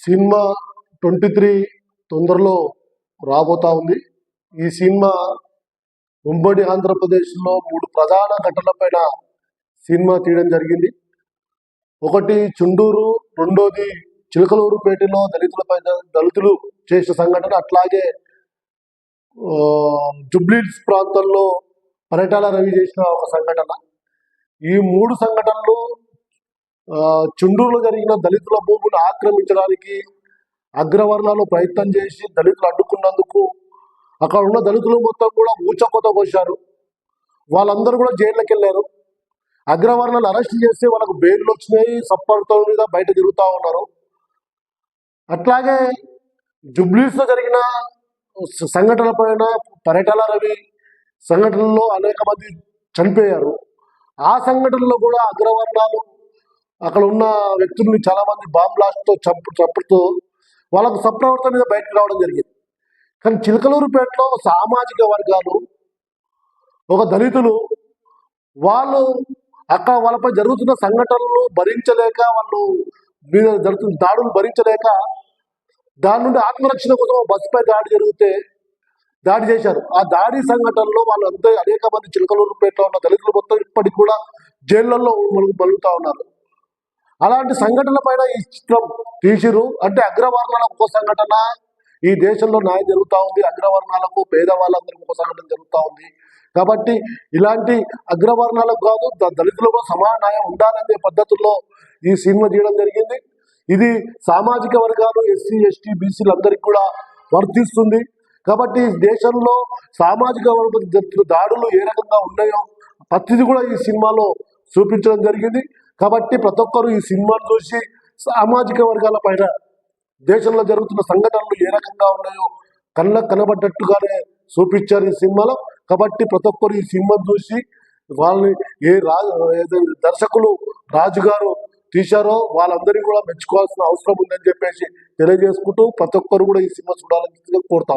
Cinema twenty three తొందరలో రాబోతా ఉంది. ఈ సినిమా ఉమ్మడి ఆంధ్రప్రదేశ్లో మూడు ప్రధాన ఘటనలపైన సినిమా తీయడం జరిగింది. ఒకటి చుండూరు రెండోది చిలకలూరుపేటలో దళితులపై దళితులు చేసిన సంఘటన అట్లాగే జుబ్లీస్ ప్రాంతంలో పర్యటన రవి చేసిన ఒక సంఘటన. ఈ మూడు సంఘటనలు చుండూరులో జరిగిన దళితుల భూములు ఆక్రమించడానికి అగ్రవర్ణాలు ప్రయత్నం చేసి దళితులు అడ్డుకున్నందుకు అక్కడ ఉన్న దళితులు మొత్తం కూడా ఊచకొత కోశారు. వాళ్ళందరూ కూడా జైళ్ళకి వెళ్ళారు అగ్రవర్ణాలు అరెస్ట్ చేస్తే వాళ్ళకు బెయిల్ వచ్చినాయి సప్పర్తో మీద బయట తిరుగుతూ ఉన్నారు. అట్లాగే జుబ్లీస్లో జరిగిన సంఘటన సంఘటనల పైన పర్యటన రవి సంఘటనలో అనేక మంది చనిపోయారు. ఆ సంఘటనలో కూడా అగ్రవర్ణాలు అక్కడ ఉన్న వ్యక్తుల్ని చాలా మంది బాంబ్ బ్లాస్ట్తో చంపు చంపుతూ వాళ్ళకు సప్రవర్తన మీద బయటకు రావడం జరిగింది. కానీ చిలకలూరుపేటలో సామాజిక వర్గాలు ఒక దళితులు వాళ్ళు అక్కడ వాళ్ళపై జరుగుతున్న సంఘటనలు భరించలేక వాళ్ళు మీద జరుగుతున్న దాడులు భరించలేక దాని నుండి ఆత్మరక్షణ కోసం బస్సుపై దాడి జరిగితే దాడి చేశారు. ఆ దాడి సంఘటనలో వాళ్ళంతా అనేక మంది చిలకలూరుపేటలో ఉన్న దళితులు మొత్తం ఇప్పటికి కూడా జైళ్ళల్లో మలుగు మలుగుతా ఉన్నారు. అలాంటి సంఘటన పైన ఈ చిత్రం తీసిరు. అంటే అగ్రవర్ణాలకు ఒక సంఘటన ఈ దేశంలో న్యాయం జరుగుతూ ఉంది. అగ్రవర్ణాలకు పేదవాళ్ళందరికీ ఒక సంఘటన జరుగుతూ ఉంది. కాబట్టి ఇలాంటి అగ్రవర్ణాలకు కాదు దళితులకు సమాన న్యాయం ఉండాలనే పద్ధతుల్లో ఈ సినిమా చేయడం జరిగింది. ఇది సామాజిక వర్గాలు ఎస్సీ ఎస్టీ బీసీలందరికీ కూడా వర్తిస్తుంది. కాబట్టి దేశంలో సామాజిక వర్గం దాడులు ఏ రకంగా ఉన్నాయో ప్రతిది కూడా ఈ సినిమాలో చూపించడం జరిగింది. కాబట్టి ప్రతి ఒక్కరు ఈ సినిమాను చూసి సామాజిక వర్గాల పైన దేశంలో జరుగుతున్న సంఘటనలు ఏ రకంగా ఉన్నాయో కళ్ళకు కనబడ్డట్టుగానే చూపించారు ఈ సినిమాలో. కాబట్టి ప్రతి ఒక్కరు ఈ సినిమాను చూసి వాళ్ళని ఏ రాజు దర్శకులు రాజు గారు తీశారో వాళ్ళందరినీ కూడా మెచ్చుకోవాల్సిన అవసరం ఉందని చెప్పేసి తెలియజేసుకుంటూ ప్రతి ఒక్కరు కూడా ఈ సినిమా చూడాలని కోరుతా